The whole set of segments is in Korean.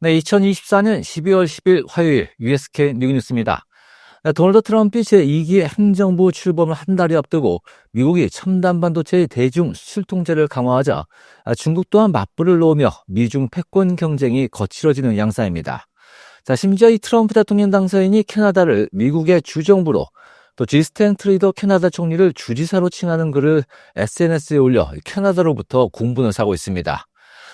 네, 2024년 12월 10일 화요일 USK 뉴스입니다. 네, 도널드 트럼프이 제2기 행정부 출범을 한 달이 앞두고 미국이 첨단 반도체의 대중 수출 통제를 강화하자 중국 또한 맞불을 놓으며 미중 패권 경쟁이 거칠어지는 양상입니다. 자, 심지어 이 트럼프 대통령 당선인이 캐나다를 미국의 주정부로 또 지스텐 트리더 캐나다 총리를 주지사로 칭하는 글을 SNS에 올려 캐나다로부터 공분을 사고 있습니다.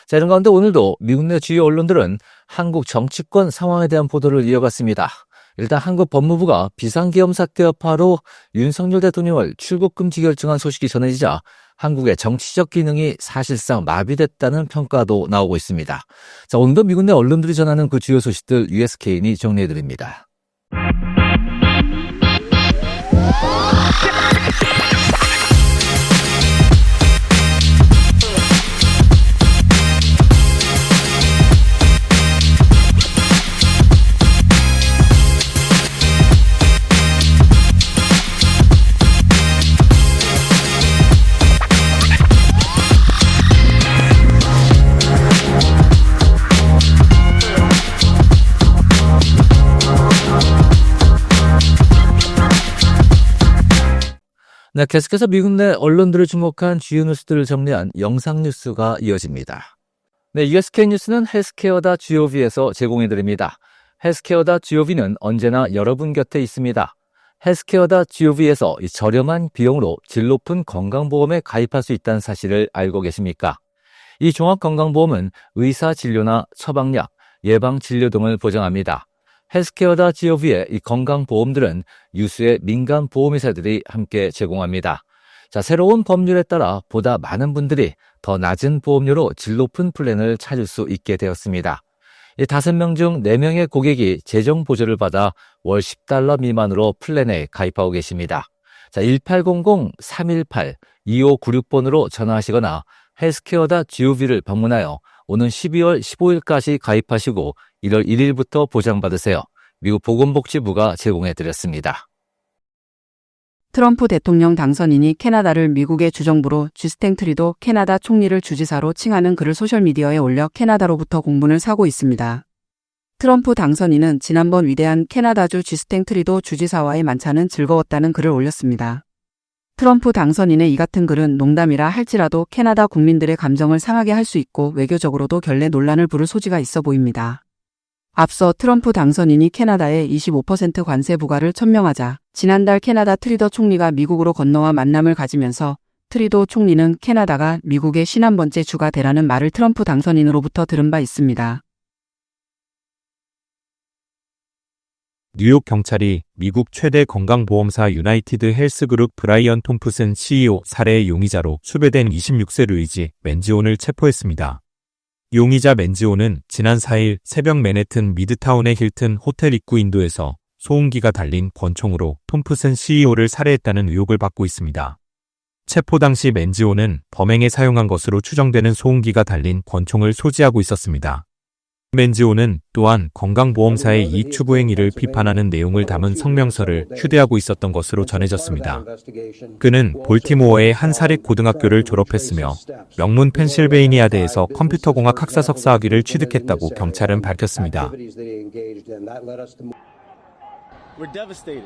자, 이런 가운데 오늘도 미국 내 주요 언론들은 한국 정치권 상황에 대한 보도를 이어갔습니다. 일단 한국 법무부가 비상계엄 사태 여파로 윤석열 대통령을 출국 금지 결정한 소식이 전해지자 한국의 정치적 기능이 사실상 마비됐다는 평가도 나오고 있습니다. 자, 오늘도 미국 내 언론들이 전하는 그 주요 소식들 USK인이 정리해드립니다. 네, 계속해서 미국 내 언론들을 주목한 주요 뉴스들을 정리한 영상 뉴스가 이어집니다. 네, USK 뉴스는 헬스케어다 GOV에서 제공해드립니다. 헬스케어다 GOV는 언제나 여러분 곁에 있습니다. 헬스케어다 GOV에서 저렴한 비용으로 질 높은 건강보험에 가입할 수 있다는 사실을 알고 계십니까? 이 종합건강보험은 의사 진료나 처방약, 예방 진료 등을 보장합니다. 헬스케어다 지오비의 이 건강보험들은 유수의 민간 보험회사들이 함께 제공합니다. 자, 새로운 법률에 따라 보다 많은 분들이 더 낮은 보험료로 질 높은 플랜을 찾을 수 있게 되었습니다. 이 다섯 명 중 네명의 고객이 재정 보조를 받아 월 10달러 미만으로 플랜에 가입하고 계십니다. 자, 1800-318-2596번으로 전화하시거나 헬스케어다 GOV를 방문하여 오는 12월 15일까지 가입하시고 1월 1일부터 보장받으세요. 미국 보건복지부가 제공해드렸습니다. 트럼프 대통령 당선인이 캐나다를 미국의 주정부로 쥐스탱 트리도 캐나다 총리를 주지사로 칭하는 글을 소셜미디어에 올려 캐나다로부터 공분을 사고 있습니다. 트럼프 당선인은 지난번 위대한 캐나다주 쥐스탱 트리도 주지사와의 만찬은 즐거웠다는 글을 올렸습니다. 트럼프 당선인의 이 같은 글은 농담이라 할지라도 캐나다 국민들의 감정을 상하게 할 수 있고 외교적으로도 결례 논란을 부를 소지가 있어 보입니다. 앞서 트럼프 당선인이 캐나다에 25% 관세 부과를 천명하자 지난달 캐나다 트리더 총리가 미국으로 건너와 만남을 가지면서 트리도 총리는 캐나다가 미국의 51번째 주가 되라는 말을 트럼프 당선인으로부터 들은 바 있습니다. 뉴욕 경찰이 미국 최대 건강보험사 유나이티드 헬스그룹 브라이언 톰프슨 CEO 살해의 용의자로 수배된 26세 루이지 맨지온을 체포했습니다. 용의자 맨지온은 지난 4일 새벽 맨해튼 미드타운의 힐튼 호텔 입구 인도에서 소음기가 달린 권총으로 톰프슨 CEO를 살해했다는 의혹을 받고 있습니다. 체포 당시 맨지온은 범행에 사용한 것으로 추정되는 소음기가 달린 권총을 소지하고 있었습니다. 맨지오는 또한 건강보험사의 이익 추구 행위를 비판하는 내용을 담은 성명서를 휴대하고 있었던 것으로 전해졌습니다. 그는 볼티모어의 한 사립 고등학교를 졸업했으며 명문 펜실베이니아대에서 컴퓨터공학 학사 석사 학위를 취득했다고 경찰은 밝혔습니다.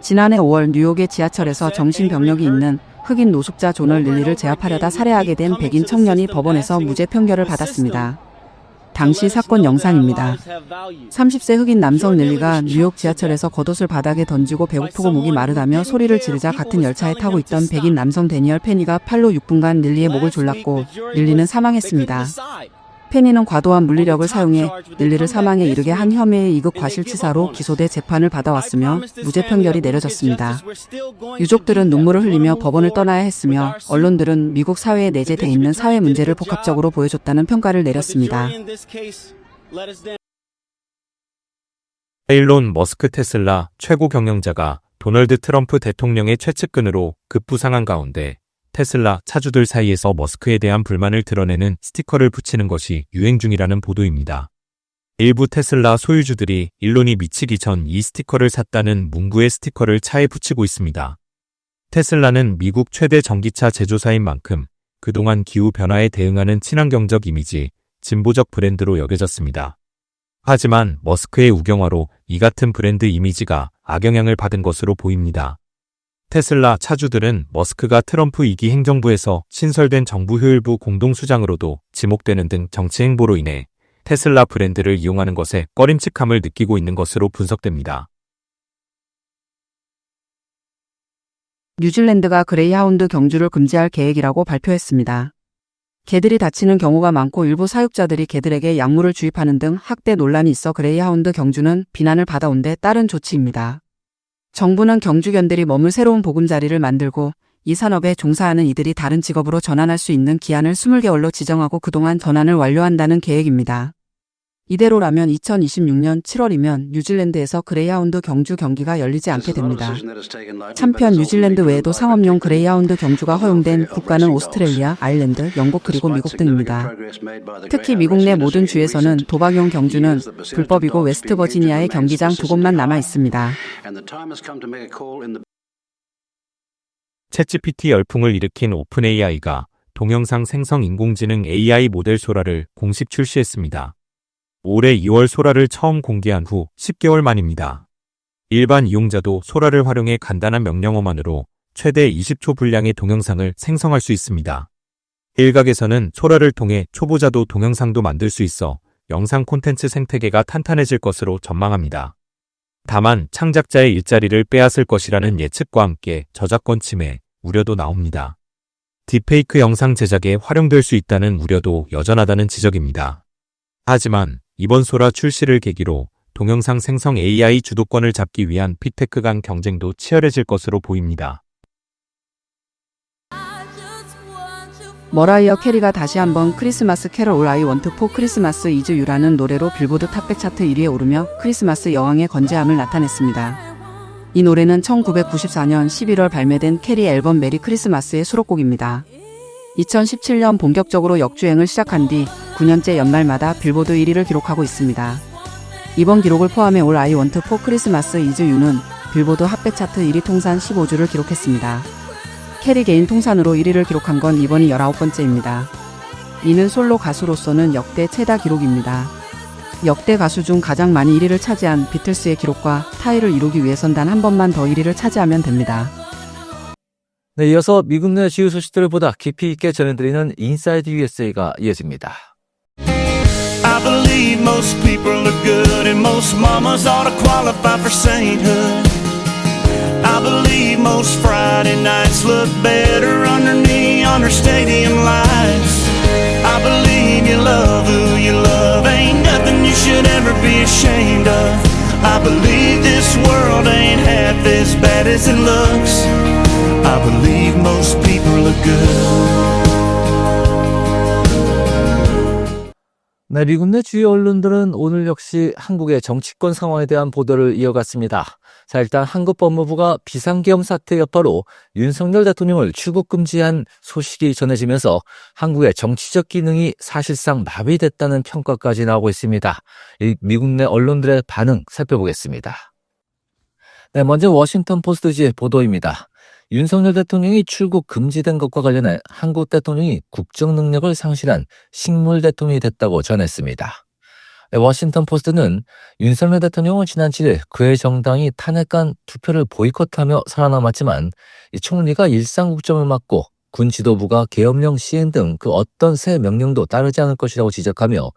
지난해 5월 뉴욕의 지하철에서 정신병력이 있는 흑인 노숙자 존을 릴리를 제압하려다 살해하게 된 백인 청년이 법원에서 무죄 판결을 받았습니다. 당시 사건 영상입니다. 30세 흑인 남성 릴리가 뉴욕 지하철에서 겉옷을 바닥에 던지고 배고프고 목이 마르다며 소리를 지르자 같은 열차에 타고 있던 백인 남성 데니얼 페니가 팔로 6분간 릴리의 목을 졸랐고 릴리는 사망했습니다. 페니는 과도한 물리력을 사용해 릴리를 사망에 이르게 한 혐의의 2급 과실치사로 기소돼 재판을 받아왔으며 무죄 판결이 내려졌습니다. 유족들은 눈물을 흘리며 법원을 떠나야 했으며 언론들은 미국 사회에 내재돼 있는 사회 문제를 복합적으로 보여줬다는 평가를 내렸습니다. 에일론 머스크 테슬라 최고 경영자가 도널드 트럼프 대통령의 최측근으로 급부상한 가운데 테슬라 차주들 사이에서 머스크에 대한 불만을 드러내는 스티커를 붙이는 것이 유행 중이라는 보도입니다. 일부 테슬라 소유주들이 일론이 미치기 전 이 스티커를 샀다는 문구의 스티커를 차에 붙이고 있습니다. 테슬라는 미국 최대 전기차 제조사인 만큼 그동안 기후 변화에 대응하는 친환경적 이미지, 진보적 브랜드로 여겨졌습니다. 하지만 머스크의 우경화로 이 같은 브랜드 이미지가 악영향을 받은 것으로 보입니다. 테슬라 차주들은 머스크가 트럼프 2기 행정부에서 신설된 정부 효율부 공동수장으로도 지목되는 등 정치 행보로 인해 테슬라 브랜드를 이용하는 것에 꺼림칙함을 느끼고 있는 것으로 분석됩니다. 뉴질랜드가 그레이하운드 경주를 금지할 계획이라고 발표했습니다. 개들이 다치는 경우가 많고 일부 사육자들이 개들에게 약물을 주입하는 등 학대 논란이 있어 그레이하운드 경주는 비난을 받아온 데 따른 조치입니다. 정부는 경주견들이 머물 새로운 보금자리를 만들고 이 산업에 종사하는 이들이 다른 직업으로 전환할 수 있는 기한을 20개월로 지정하고 그동안 전환을 완료한다는 계획입니다. 이대로라면 2026년 7월이면 뉴질랜드에서 그레이하운드 경주 경기가 열리지 않게 됩니다. 참편 뉴질랜드 외에도 상업용 그레이하운드 경주가 허용된 국가는 오스트레일리아, 아일랜드, 영국 그리고 미국 등입니다. 특히 미국 내 모든 주에서는 도박용 경주는 불법이고 웨스트 버지니아의 경기장 두 곳만 남아 있습니다. 챗GPT 열풍을 일으킨 오픈 AI가 동영상 생성 인공지능 AI 모델 소라를 공식 출시했습니다. 올해 2월 소라를 처음 공개한 후 10개월 만입니다. 일반 이용자도 소라를 활용해 간단한 명령어만으로 최대 20초 분량의 동영상을 생성할 수 있습니다. 일각에서는 소라를 통해 초보자도 동영상도 만들 수 있어 영상 콘텐츠 생태계가 탄탄해질 것으로 전망합니다. 다만 창작자의 일자리를 빼앗을 것이라는 예측과 함께 저작권 침해 우려도 나옵니다. 딥페이크 영상 제작에 활용될 수 있다는 우려도 여전하다는 지적입니다. 하지만 이번 소라 출시를 계기로 동영상 생성 AI 주도권을 잡기 위한 픽테크 간 경쟁도 치열해질 것으로 보입니다. 머라이어 캐리가 다시 한번 크리스마스 캐럴 올 아이 원트 포 크리스마스 이즈 유라는 노래로 빌보드 탑백 차트 1위에 오르며 크리스마스 여왕의 건재함을 나타냈습니다. 이 노래는 1994년 11월 발매된 캐리 앨범 메리 크리스마스의 수록곡입니다. 2017년 본격적으로 역주행을 시작한 뒤 9년째 연말마다 빌보드 1위를 기록하고 있습니다. 이번 기록을 포함해 올 아이 원트 포 크리스마스 이즈 유는 빌보드 핫백 차트 1위 통산 15주를 기록했습니다. 캐리 개인 통산으로 1위를 기록한 건 이번이 19번째입니다. 이는 솔로 가수로서는 역대 최다 기록입니다. 역대 가수 중 가장 많이 1위를 차지한 비틀스의 기록과 타이를 이루기 위해선 단 한 번만 더 1위를 차지하면 됩니다. 네, 이어서 미국 내 주요 소식들을 보다 깊이 있게 전해드리는 인사이드 USA가 이어집니다. I believe most people are good and most mamas ought to qualify for sainthood. I believe most Friday nights look better under stadium lights. I believe you love who you love, ain't nothing you should ever be ashamed of. I believe this world ain't half as bad as it looks. I believe most people are good. 네, 미국 내 주요 언론들은 오늘 역시 한국의 정치권 상황에 대한 보도를 이어갔습니다. 자, 일단 한국 법무부가 비상계엄 사태 여파로 윤석열 대통령을 출국 금지한 소식이 전해지면서 한국의 정치적 기능이 사실상 마비됐다는 평가까지 나오고 있습니다. 이 미국 내 언론들의 반응 살펴보겠습니다. 네, 먼저 워싱턴 포스트지의 보도입니다. 윤석열 대통령이 출국 금지된 것과 관련해 한국 대통령이 국정 능력을 상실한 식물 대통령이 됐다고 전했습니다. 네, 워싱턴 포스트는 윤석열 대통령은 지난 7일 그의 정당이 탄핵간 투표를 보이콧하며 살아남았지만 이 총리가 일상 국정을 맡고 군 지도부가 계엄령 시행 등 그 어떤 새 명령도 따르지 않을 것이라고 지적하며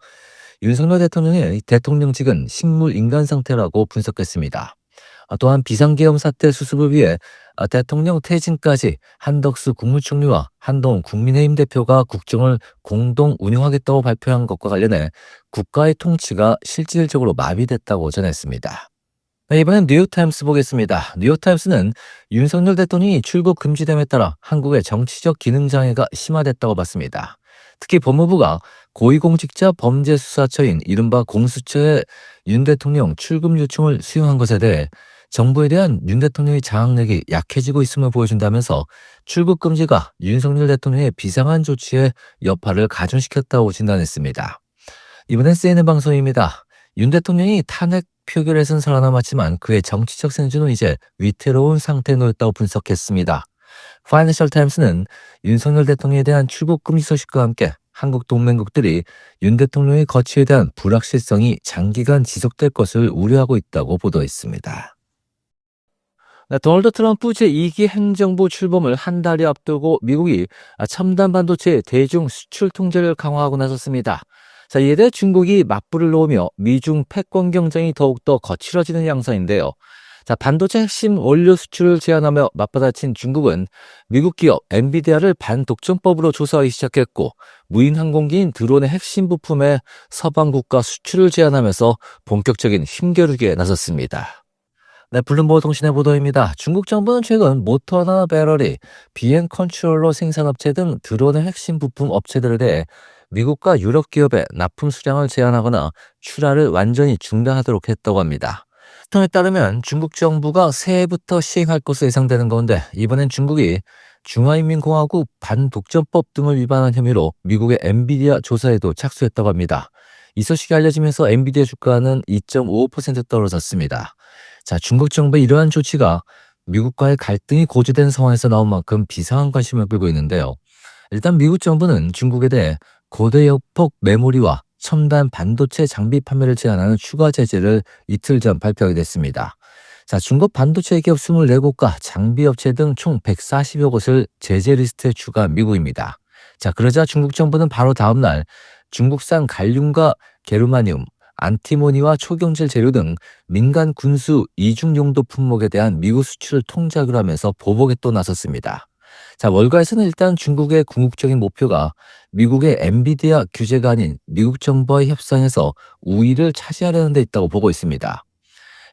윤석열 대통령의 대통령직은 식물 인간 상태라고 분석했습니다. 아, 또한 비상계엄 사태 수습을 위해 아, 대통령 퇴진까지 한덕수 국무총리와 한동훈 국민의힘 대표가 국정을 공동 운영하겠다고 발표한 것과 관련해 국가의 통치가 실질적으로 마비됐다고 전했습니다. 네, 이번엔 뉴욕타임스 보겠습니다. 뉴욕타임스는 윤석열 대통령이 출국 금지됨에 따라 한국의 정치적 기능 장애가 심화됐다고 봤습니다. 특히 법무부가 고위공직자 범죄수사처인 이른바 공수처의 윤 대통령 출금 요청을 수용한 것에 대해 정부에 대한 윤 대통령의 장악력이 약해지고 있음을 보여준다면서 출국 금지가 윤석열 대통령의 비상한 조치의 여파를 가중시켰다고 진단했습니다. 이번엔 CNN 방송입니다. 윤 대통령이 탄핵 표결에선 살아남았지만 그의 정치적 생존은 이제 위태로운 상태에 놓였다고 분석했습니다. 파이낸셜 타임스는 윤석열 대통령에 대한 출국 금지 소식과 함께 한국 동맹국들이 윤 대통령의 거취에 대한 불확실성이 장기간 지속될 것을 우려하고 있다고 보도했습니다. 네, 도널드 트럼프 제2기 행정부 출범을 한 달이 앞두고 미국이 첨단 반도체 대중 수출 통제를 강화하고 나섰습니다. 자, 이에 대해 중국이 맞불을 놓으며 미중 패권 경쟁이 더욱더 거칠어지는 양상인데요. 자, 반도체 핵심 원료 수출을 제한하며 맞받아친 중국은 미국 기업 엔비디아를 반독점법으로 조사하기 시작했고 무인 항공기인 드론의 핵심 부품의 서방 국가 수출을 제한하면서 본격적인 힘겨루기에 나섰습니다. 네, 블룸버그 통신의 보도입니다. 중국 정부는 최근 모터나 배터리, 비행 컨트롤러 생산업체 등 드론의 핵심 부품 업체들에 대해 미국과 유럽 기업의 납품 수량을 제한하거나 출하를 완전히 중단하도록 했다고 합니다. 통에 따르면 중국 정부가 새해부터 시행할 것으로 예상되는 가운데 이번엔 중국이 중화인민공화국 반독점법 등을 위반한 혐의로 미국의 엔비디아 조사에도 착수했다고 합니다. 이 소식이 알려지면서 엔비디아 주가는 2.55% 떨어졌습니다. 자, 중국 정부의 이러한 조치가 미국과의 갈등이 고조된 상황에서 나온 만큼 비상한 관심을 끌고 있는데요. 일단 미국 정부는 중국에 대해 고대 역폭 메모리와 첨단 반도체 장비 판매를 제한하는 추가 제재를 이틀 전 발표하게 됐습니다. 자, 중국 반도체 기업 24곳과 장비 업체 등 총 140여 곳을 제재 리스트에 추가한 미국입니다. 자, 그러자 중국 정부는 바로 다음 날 중국산 갈륨과 게르마늄, 안티모니와 초경질 재료 등 민간 군수 이중 용도 품목에 대한 미국 수출을 통제하기로 하면서 보복에 또 나섰습니다. 자, 월가에서는 일단 중국의 궁극적인 목표가 미국의 엔비디아 규제가 아닌 미국 정부와의 협상에서 우위를 차지하려는 데 있다고 보고 있습니다.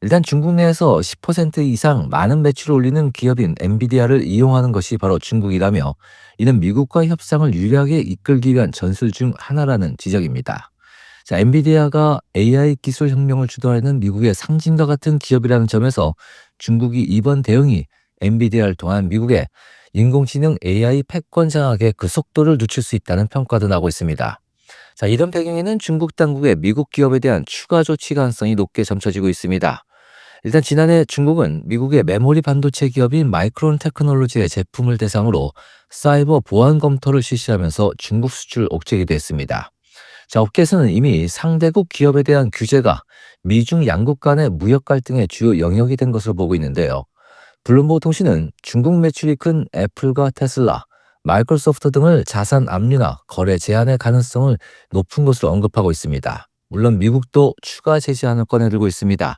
일단 중국 내에서 10% 이상 많은 매출을 올리는 기업인 엔비디아를 이용하는 것이 바로 중국이라며 이는 미국과의 협상을 유리하게 이끌기 위한 전술 중 하나라는 지적입니다. 자, 엔비디아가 AI 기술 혁명을 주도하는 미국의 상징과 같은 기업이라는 점에서 중국이 이번 대응이 엔비디아를 통한 미국의 인공지능 AI 패권 장악에 그 속도를 늦출 수 있다는 평가도 나오고 있습니다. 자, 이런 배경에는 중국 당국의 미국 기업에 대한 추가 조치 가능성이 높게 점쳐지고 있습니다. 일단 지난해 중국은 미국의 메모리 반도체 기업인 마이크론 테크놀로지의 제품을 대상으로 사이버 보안 검토를 실시하면서 중국 수출 옥죄기도 했습니다. 자, 업계에서는 이미 상대국 기업에 대한 규제가 미중 양국 간의 무역 갈등의 주요 영역이 된 것으로 보고 있는데요. 블룸버그 통신은 중국 매출이 큰 애플과 테슬라, 마이크로소프트 등을 자산 압류나 거래 제한의 가능성을 높은 것으로 언급하고 있습니다. 물론 미국도 추가 제재안을 꺼내들고 있습니다.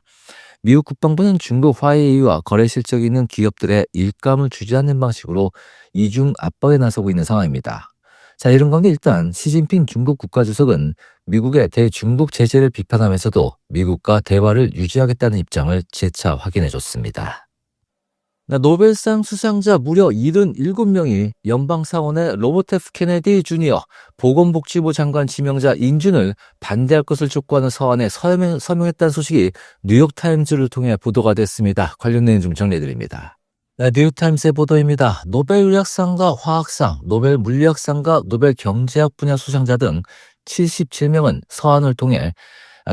미국 국방부는 중국 화웨이와 거래 실적이 있는 기업들의 일감을 주지 않는 방식으로 이중 압박에 나서고 있는 상황입니다. 자, 이런 가운데 일단 시진핑 중국 국가주석은 미국의 대중국 제재를 비판하면서도 미국과 대화를 유지하겠다는 입장을 재차 확인해 줬습니다. 네, 노벨상 수상자 무려 77명이 연방사원의 로버트 F 케네디 주니어 보건복지부 장관 지명자 인준을 반대할 것을 촉구하는 서한에 서명, 서명했다는 소식이 뉴욕타임즈를 통해 보도가 됐습니다. 관련 내용 좀 정리해드립니다. 네, 뉴욕타임스의 보도입니다. 노벨 의학상과 화학상, 노벨 물리학상과 노벨 경제학 분야 수상자 등 77명은 서한을 통해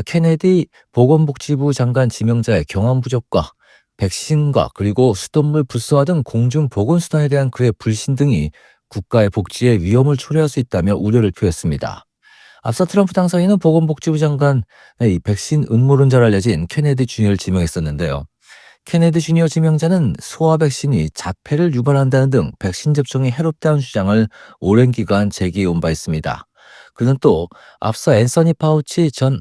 케네디 보건복지부 장관 지명자의 경험 부족과 백신과 그리고 수돗물 불소화 등 공중 보건수단에 대한 그의 불신 등이 국가의 복지에 위험을 초래할 수 있다며 우려를 표했습니다. 앞서 트럼프 당선인은 보건복지부 장관의 이 백신 음모론자로 알려진 케네디 주니어를 지명했었는데요. 케네디 주니어 지명자는 소아 백신이 자폐를 유발한다는 등 백신 접종이 해롭다는 주장을 오랜 기간 제기해온 바 있습니다. 그는 또 앞서 앤서니 파우치 전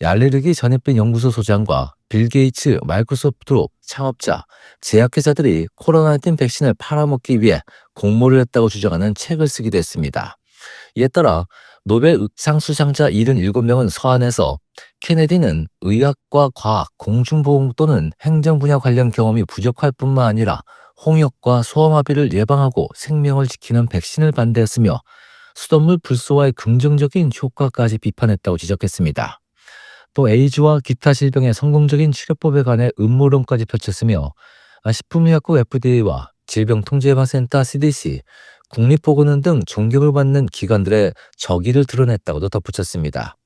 얄레르기 전염병 연구소 소장과 빌 게이츠 마이크로소프트 창업자, 제약회사들이 코로나19 백신을 팔아먹기 위해 공모를 했다고 주장하는 책을 쓰기도 했습니다. 이에 따라 노벨 의상 수상자 77명은 서한에서 케네디는 의학과 과학, 공중보건 또는 행정 분야 관련 경험이 부족할 뿐만 아니라 홍역과 소아마비를 예방하고 생명을 지키는 백신을 반대했으며 수돗물 불소화의 긍정적인 효과까지 비판했다고 지적했습니다. 또 에이즈와 기타 질병의 성공적인 치료법에 관해 음모론까지 펼쳤으며 식품의약국 FDA와 질병통제예방센터 CDC, 국립보건원 등 존경을 받는 기관들의 적의를 드러냈다고도 덧붙였습니다.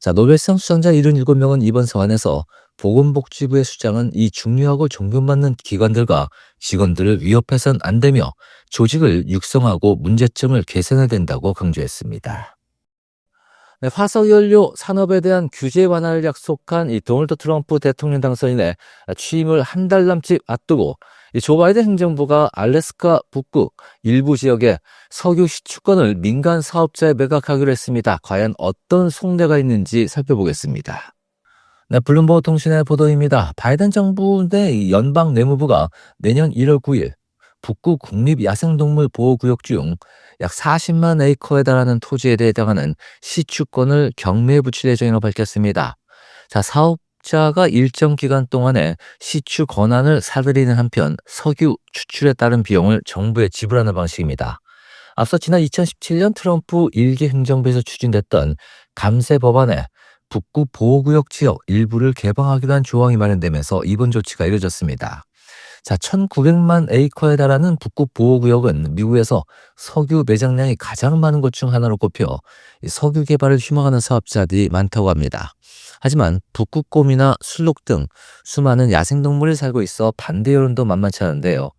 자, 노벨상 수상자 77명은 이번 서한에서 보건복지부의 수장은 이 중요하고 존경받는 기관들과 직원들을 위협해선 안 되며 조직을 육성하고 문제점을 개선해야 된다고 강조했습니다. 네, 화석연료 산업에 대한 규제 완화를 약속한 이 도널드 트럼프 대통령 당선인의 취임을 한 달 남짓 앞두고 이 조 바이든 행정부가 알래스카 북부 일부 지역에 석유 시추권을 민간 사업자에 매각하기로 했습니다. 과연 어떤 속내가 있는지 살펴보겠습니다. 네, 블룸버그 통신의 보도입니다. 바이든 정부 내 연방 내무부가 내년 1월 9일 북구 국립 야생동물 보호구역 중 약 40만 에이커에 달하는 토지에 대해 해당하는 시추권을 경매에 붙일 예정이라고 밝혔습니다. 자, 사업 자가 일정 기간 동안에 시추 권한을 사들이는 한편 석유 추출에 따른 비용을 정부에 지불하는 방식입니다. 앞서 지난 2017년 트럼프 일기 행정부에서 추진됐던 감세 법안에 북구 보호구역 지역 일부를 개방하기로 한 조항이 마련되면서 이번 조치가 이뤄졌습니다. 자, 1,900만 에이커에 달하는 북구 보호구역은 미국에서 석유 매장량이 가장 많은 곳 중 하나로 꼽혀 이 석유 개발을 희망하는 사업자들이 많다고 합니다. 하지만 북극곰이나 술록 등 수많은 야생동물이 살고 있어 반대 여론도 만만치 않은데요.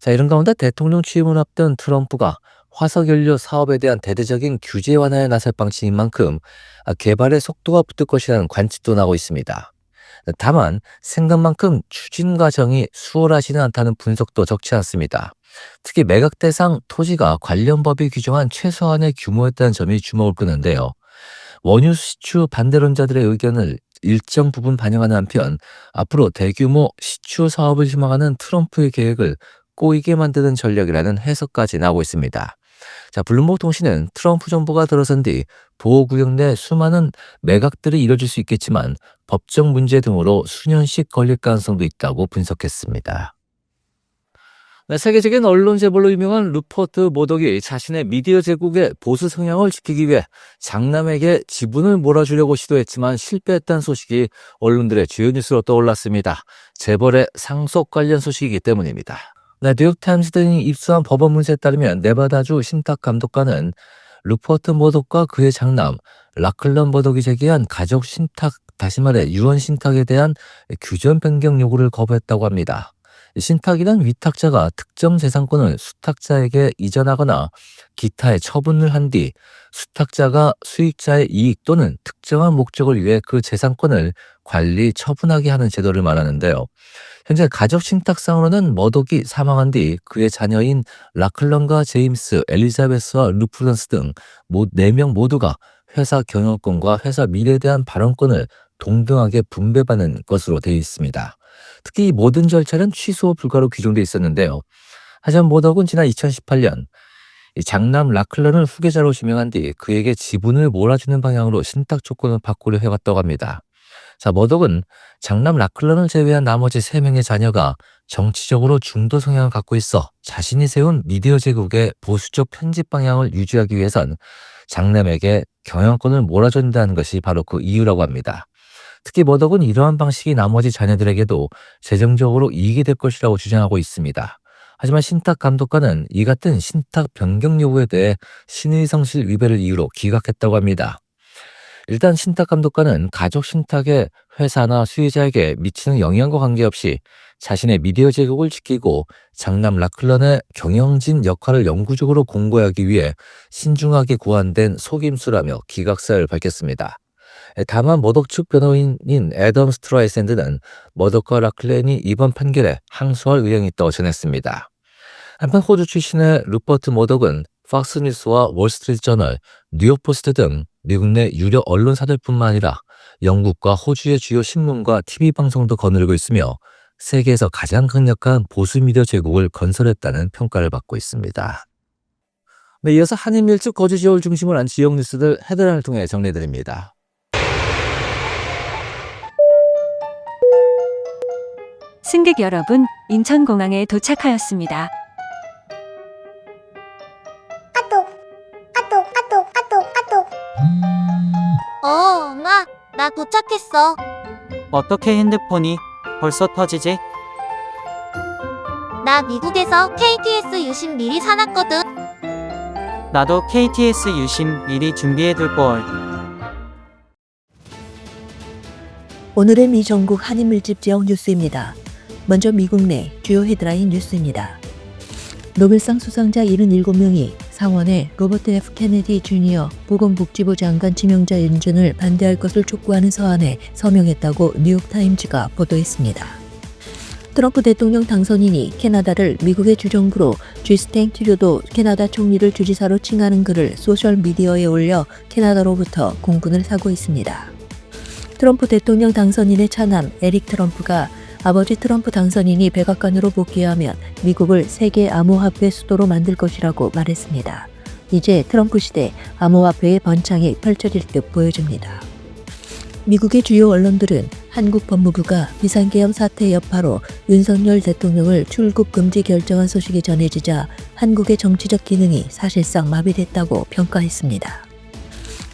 자, 이런 가운데 대통령 취임을 앞둔 트럼프가 화석연료 사업에 대한 대대적인 규제 완화에 나설 방침인 만큼 아, 개발의 속도가 붙을 것이라는 관측도 나오고 있습니다. 다만 생각만큼 추진 과정이 수월하지는 않다는 분석도 적지 않습니다. 특히 매각 대상 토지가 관련 법이 규정한 최소한의 규모였다는 점이 주목을 끄는데요. 원유 시추 반대론자들의 의견을 일정 부분 반영하는 한편 앞으로 대규모 시추 사업을 희망하는 트럼프의 계획을 꼬이게 만드는 전략이라는 해석까지 나오고 있습니다. 자, 블룸버그 통신은 트럼프 정부가 들어선 뒤 보호구역 내 수많은 매각들이 이뤄질 수 있겠지만 법적 문제 등으로 수년씩 걸릴 가능성도 있다고 분석했습니다. 네, 세계적인 언론 재벌로 유명한 루퍼트 모덕이 자신의 미디어 제국의 보수 성향을 지키기 위해 장남에게 지분을 몰아주려고 시도했지만 실패했다는 소식이 언론들의 주요 뉴스로 떠올랐습니다. 재벌의 상속 관련 소식이기 때문입니다. 네, 뉴욕타임스 등이 입수한 법원 문서에 따르면 네바다주 신탁 감독관은 루퍼트 모독과 그의 장남 라클런 모독이 제기한 가족 신탁, 다시 말해 유언 신탁에 대한 규정 변경 요구를 거부했다고 합니다. 신탁이란 위탁자가 특정 재산권을 수탁자에게 이전하거나 기타의 처분을 한 뒤 수탁자가 수익자의 이익 또는 특정한 목적을 위해 그 재산권을 관리, 처분하게 하는 제도를 말하는데요. 현재 가족 신탁 상으로는 머독이 사망한 뒤 그의 자녀인 라클런과 제임스, 엘리자베스와 루프런스 등 4명 모두가 회사 경영권과 회사 미래에 대한 발언권을 동등하게 분배받는 것으로 되어 있습니다. 특히 이 모든 절차는 취소 불가로 규정되어 있었는데요. 하지만 모덕은 지난 2018년 이 장남 라클런을 후계자로 지명한 뒤 그에게 지분을 몰아주는 방향으로 신탁 조건을 바꾸려 해왔다고 합니다. 자, 머덕은 장남 라클런을 제외한 나머지 3명의 자녀가 정치적으로 중도 성향을 갖고 있어 자신이 세운 미디어 제국의 보수적 편집 방향을 유지하기 위해선 장남에게 경영권을 몰아준다는 것이 바로 그 이유라고 합니다. 특히 머덕은 이러한 방식이 나머지 자녀들에게도 재정적으로 이익이 될 것이라고 주장하고 있습니다. 하지만 신탁 감독관은 이 같은 신탁 변경 요구에 대해 신의 성실 위배를 이유로 기각했다고 합니다. 일단 신탁 감독관은 가족 신탁에 회사나 수혜자에게 미치는 영향과 관계없이 자신의 미디어 제국을 지키고 장남 라클런의 경영진 역할을 영구적으로 공고하기 위해 신중하게 고안된 속임수라며 기각사를 밝혔습니다. 다만 머덕 측 변호인인 애덤 스트라이샌드는 머덕과 라클렌이 이번 판결에 항소할 의향이 있다고 전했습니다. 한편 호주 출신의 루퍼트 머덕은 팍스뉴스와 월스트리트 저널, 뉴욕포스트 등 미국 내 유력 언론사들뿐만 아니라 영국과 호주의 주요 신문과 TV 방송도 거느리고 있으며 세계에서 가장 강력한 보수 미디어 제국을 건설했다는 평가를 받고 있습니다. 네, 이어서 한인밀집 거주 지역을 중심으로 한 지역 뉴스들 헤드라인을 통해 정리해드립니다. 승객 여러분, 인천공항에 도착하였습니다. 나 도착했어. 어떻게 핸드폰이 벌써 터지지? 나 미국에서 KTS 유심 미리 사놨거든. 나도 KTS 유심 미리 준비해둘 걸. 오늘의 미 전국 한인 밀집 지역 뉴스입니다. 먼저 미국 내 주요 헤드라인 뉴스입니다. 노벨상 수상자 77명이 상원에 로버트 F. 케네디 주니어 보건복지부 장관 지명자 인준을 반대할 것을 촉구하는 서한에 서명했다고 뉴욕타임즈가 보도했습니다. 트럼프 대통령 당선인이 캐나다를 미국의 주정부로 쥐스탱 트류도 캐나다 총리를 주지사로 칭하는 글을 소셜미디어에 올려 캐나다로부터 공분을 사고 있습니다. 트럼프 대통령 당선인의 차남 에릭 트럼프가 아버지 트럼프 당선인이 백악관으로 복귀하면 미국을 세계 암호화폐 수도로 만들 것이라고 말했습니다. 이제 트럼프 시대 암호화폐의 번창이 펼쳐질 듯 보여집니다. 미국의 주요 언론들은 한국 법무부가 비상계엄 사태 여파로 윤석열 대통령을 출국 금지 결정한 소식이 전해지자 한국의 정치적 기능이 사실상 마비됐다고 평가했습니다.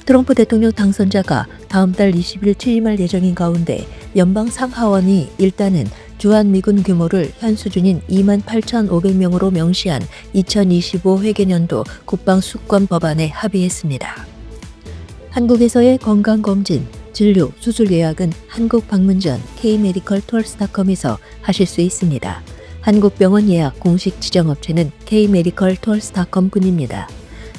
트럼프 대통령 당선자가 다음 달 20일 취임할 예정인 가운데 연방 상하원이 일단은 주한미군 규모를 현 수준인 2만 8,500명으로 명시한 2025 회계년도 국방 수권 법안에 합의했습니다. 한국에서의 건강검진, 진료, 수술 예약은 한국 방문 전 K-메디컬 톨스닷컴에서 하실 수 있습니다. 한국 병원 예약 공식 지정업체는 K-메디컬 톨스닷컴 뿐입니다.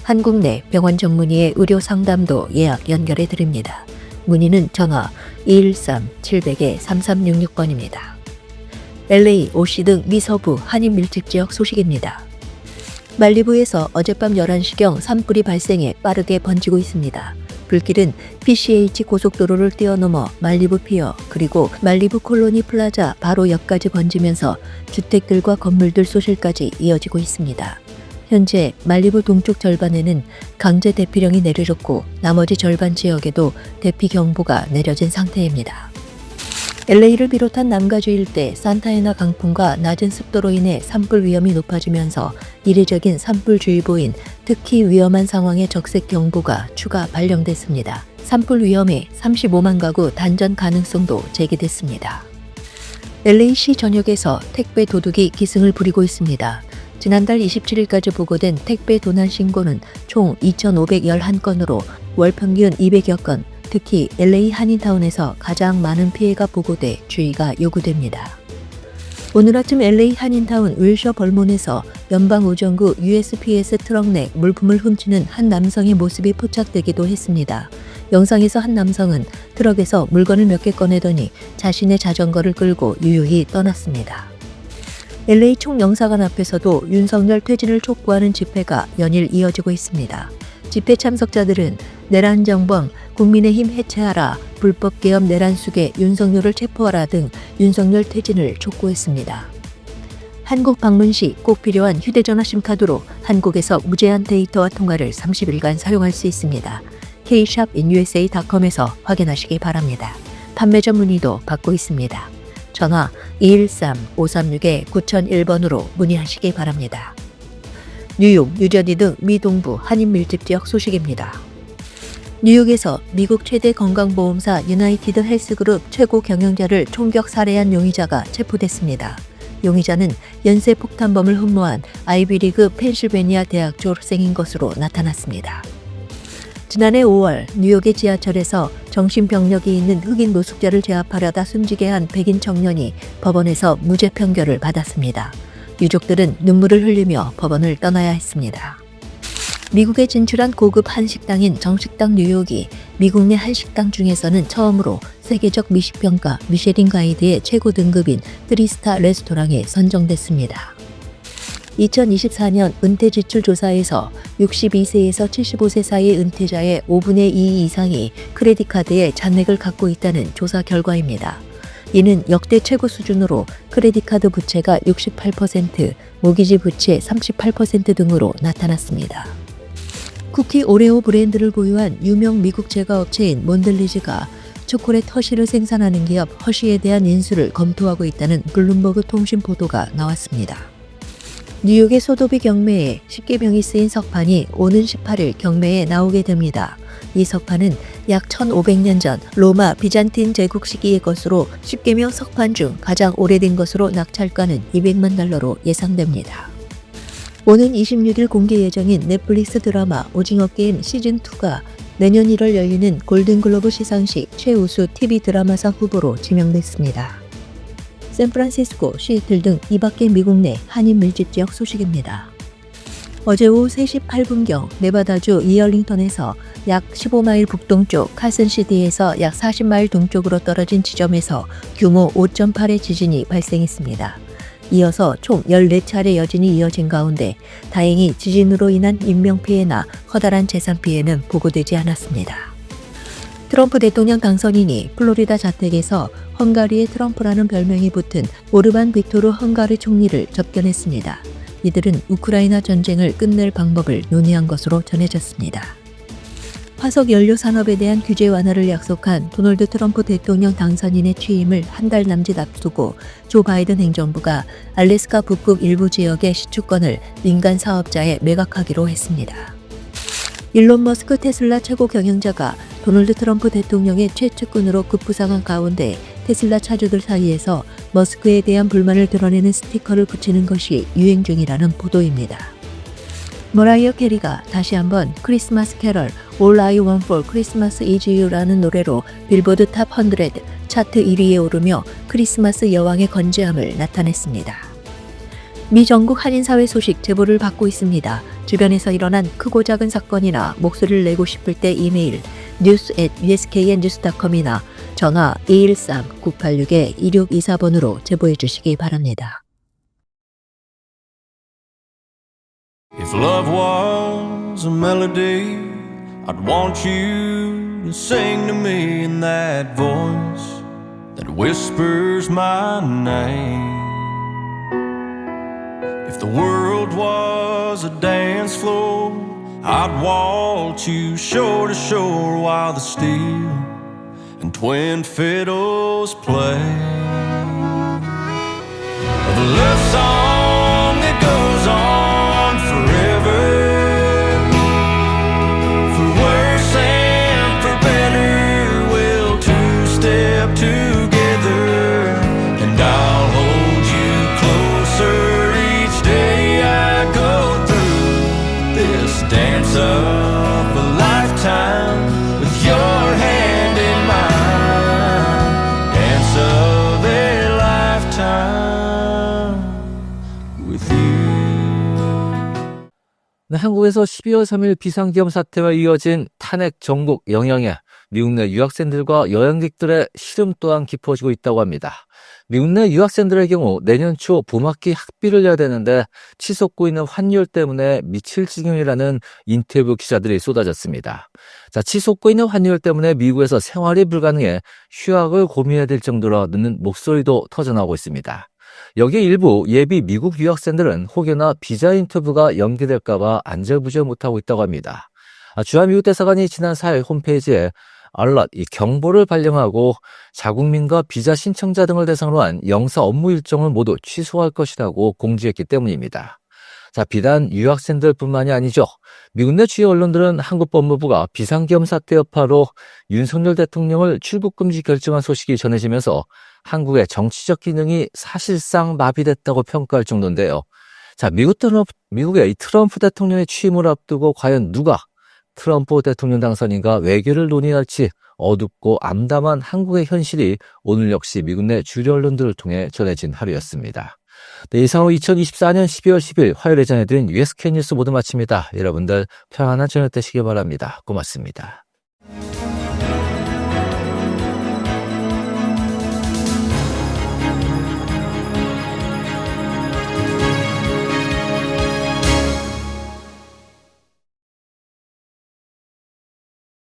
한국 내 병원 전문의의 의료 상담도 예약 연결해 드립니다. 문의는 전화 213-700-3366번입니다. LA, OC 등 미서부 한인 밀집 지역 소식입니다. 말리부에서 어젯밤 11시경 산불이 발생해 빠르게 번지고 있습니다. 불길은 PCH 고속도로를 뛰어넘어 말리부 피어 그리고 말리부 콜로니 플라자 바로 옆까지 번지면서 주택들과 건물들 소실까지 이어지고 있습니다. 현재 말리부 동쪽 절반에는 강제 대피령이 내려졌고 나머지 절반 지역에도 대피 경보가 내려진 상태입니다. LA를 비롯한 남가주 일대 산타에나 강풍과 낮은 습도로 인해 산불 위험이 높아지면서 이례적인 산불주의보인 특히 위험한 상황의 적색 경보가 추가 발령됐습니다. 산불 위험에 35만 가구 단전 가능성도 제기됐습니다. LA시 전역에서 택배 도둑이 기승을 부리고 있습니다. 지난달 27일까지 보고된 택배 도난 신고는 총 2,511건으로 월 평균 200여 건, 특히 LA 한인타운에서 가장 많은 피해가 보고돼 주의가 요구됩니다. 오늘 아침 LA 한인타운 윌셔 벌몬에서 연방우정구 USPS 트럭 내 물품을 훔치는 한 남성의 모습이 포착되기도 했습니다. 영상에서 한 남성은 트럭에서 물건을 몇 개 꺼내더니 자신의 자전거를 끌고 유유히 떠났습니다. LA 총영사관 앞에서도 윤석열 퇴진을 촉구하는 집회가 연일 이어지고 있습니다. 집회 참석자들은 내란 정범, 국민의힘 해체하라, 불법 개업 내란 속에 윤석열을 체포하라 등 윤석열 퇴진을 촉구했습니다. 한국 방문 시 꼭 필요한 휴대전화 심카드로 한국에서 무제한 데이터와 통화를 30일간 사용할 수 있습니다. kshopinUSA.com에서 확인하시기 바랍니다. 판매자 문의도 받고 있습니다. 전화 213-536-9001번으로 문의하시기 바랍니다. 뉴욕, 뉴저지 등 미 동부 한인 밀집 지역 소식입니다. 뉴욕에서 미국 최대 건강보험사 유나이티드 헬스그룹 최고 경영자를 총격 살해한 용의자가 체포됐습니다. 용의자는 연쇄 폭탄범을 흠모한 아이비리그 펜실베니아 대학 졸업생인 것으로 나타났습니다. 지난해 5월 뉴욕의 지하철에서 정신병력이 있는 흑인 노숙자를 제압하려다 숨지게 한 백인 청년이 법원에서 무죄 판결을 받았습니다. 유족들은 눈물을 흘리며 법원을 떠나야 했습니다. 미국에 진출한 고급 한식당인 정식당 뉴욕이 미국 내 한식당 중에서는 처음으로 세계적 미식평가 미쉐린 가이드의 최고 등급인 3스타 레스토랑에 선정됐습니다. 2024년 은퇴 지출 조사에서 62세에서 75세 사이의 은퇴자의 5분의 2 이상이 크레딧 카드에 잔액을 갖고 있다는 조사 결과입니다. 이는 역대 최고 수준으로 크레딧 카드 부채가 68%, 모기지 부채 38% 등으로 나타났습니다. 쿠키 오레오 브랜드를 보유한 유명 미국 제과업체인 몬델리즈가 초콜릿 허쉬를 생산하는 기업 허쉬에 대한 인수를 검토하고 있다는 블룸버그 통신 보도가 나왔습니다. 뉴욕의 소도비 경매에 십계명이 쓰인 석판이 오는 18일 경매에 나오게 됩니다. 이 석판은 약 1500년 전 로마 비잔틴 제국 시기의 것으로 십계명 석판 중 가장 오래된 것으로 낙찰가는 200만 달러로 예상됩니다. 오는 26일 공개 예정인 넷플릭스 드라마 오징어 게임 시즌2가 내년 1월 열리는 골든글로브 시상식 최우수 TV 드라마상 후보로 지명됐습니다. 샌프란시스코, 시애틀 등 이밖의 미국 내 한인 밀집 지역 소식입니다. 어제 오후 3시 8분경 네바다주 이얼링턴에서 약 15마일 북동쪽 카슨시티에서 약 40마일 동쪽으로 떨어진 지점에서 규모 5.8의 지진이 발생했습니다. 이어서 총 14차례 여진이 이어진 가운데 다행히 지진으로 인한 인명피해나 커다란 재산 피해는 보고되지 않았습니다. 트럼프 대통령 당선인이 플로리다 자택에서 헝가리의 트럼프라는 별명이 붙은 오르반 빅토르 헝가리 총리를 접견했습니다. 이들은 우크라이나 전쟁을 끝낼 방법을 논의한 것으로 전해졌습니다. 화석 연료 산업에 대한 규제 완화를 약속한 도널드 트럼프 대통령 당선인의 취임을 한 달 남짓 앞두고 조 바이든 행정부가 알래스카 북극 일부 지역의 시추권을 민간 사업자에 매각하기로 했습니다. 일론 머스크 테슬라 최고 경영자가 도널드 트럼프 대통령의 최측근으로 급부상한 가운데 테슬라 차주들 사이에서 머스크에 대한 불만을 드러내는 스티커를 붙이는 것이 유행 중이라는 보도입니다. 머라이어 캐리가 다시 한번 크리스마스 캐럴 All I Want for Christmas Is You라는 노래로 빌보드 탑 100 차트 1위에 오르며 크리스마스 여왕의 건재함을 나타냈습니다. 미 전국 한인사회 소식 제보를 받고 있습니다. 주변에서 일어난 크고 작은 사건이나 목소리를 내고 싶을 때 이메일 news at usknnews.com이나 전화 213-986-2624번으로 제보해 주시기 바랍니다. If love was a melody, I'd want you to sing to me in that voice that whispers my name. If the world was a dance floor, I'd waltz you shore to shore while the steel and twin fiddles play. The love song that goes on forever. For worse and for better, we'll two step together. And I'll hold you closer each day I go through this dance of 한국에서 12월 3일 비상기업 사태와 이어진 탄핵 전국 영향에 미국 내 유학생들과 여행객들의 시름 또한 깊어지고 있다고 합니다. 미국 내 유학생들의 경우 내년 초 봄학기 학비를 내야 되는데 치솟고 있는 환율 때문에 미칠 지경이라는 인터뷰 기사들이 쏟아졌습니다. 자, 치솟고 있는 환율 때문에 미국에서 생활이 불가능해 휴학을 고민해야 될 정도로 늦는 목소리도 터져나오고 있습니다. 여기에 일부 예비 미국 유학생들은 혹여나 비자 인터뷰가 연기될까봐 안절부절 못하고 있다고 합니다. 아, 주한 미국 대사관이 지난 4일 홈페이지에 알럿 이 경보를 발령하고 자국민과 비자 신청자 등을 대상으로 한 영사 업무 일정을 모두 취소할 것이라고 공지했기 때문입니다. 자, 비단 유학생들뿐만이 아니죠. 미국 내 주요 언론들은 한국 법무부가 비상기업 사태 여파로 윤석열 대통령을 출국 금지 결정한 소식이 전해지면서 한국의 정치적 기능이 사실상 마비됐다고 평가할 정도인데요. 자, 미국 트럼프, 미국의 이 트럼프 대통령의 취임을 앞두고 과연 누가 트럼프 대통령 당선인과 외교를 논의할지 어둡고 암담한 한국의 현실이 오늘 역시 미국 내 주요 언론들을 통해 전해진 하루였습니다. 네, 이상으로 2024년 12월 10일 화요일에 전해드린 USK 뉴스 모두 마칩니다. 여러분들 평안한 저녁 되시길 바랍니다. 고맙습니다.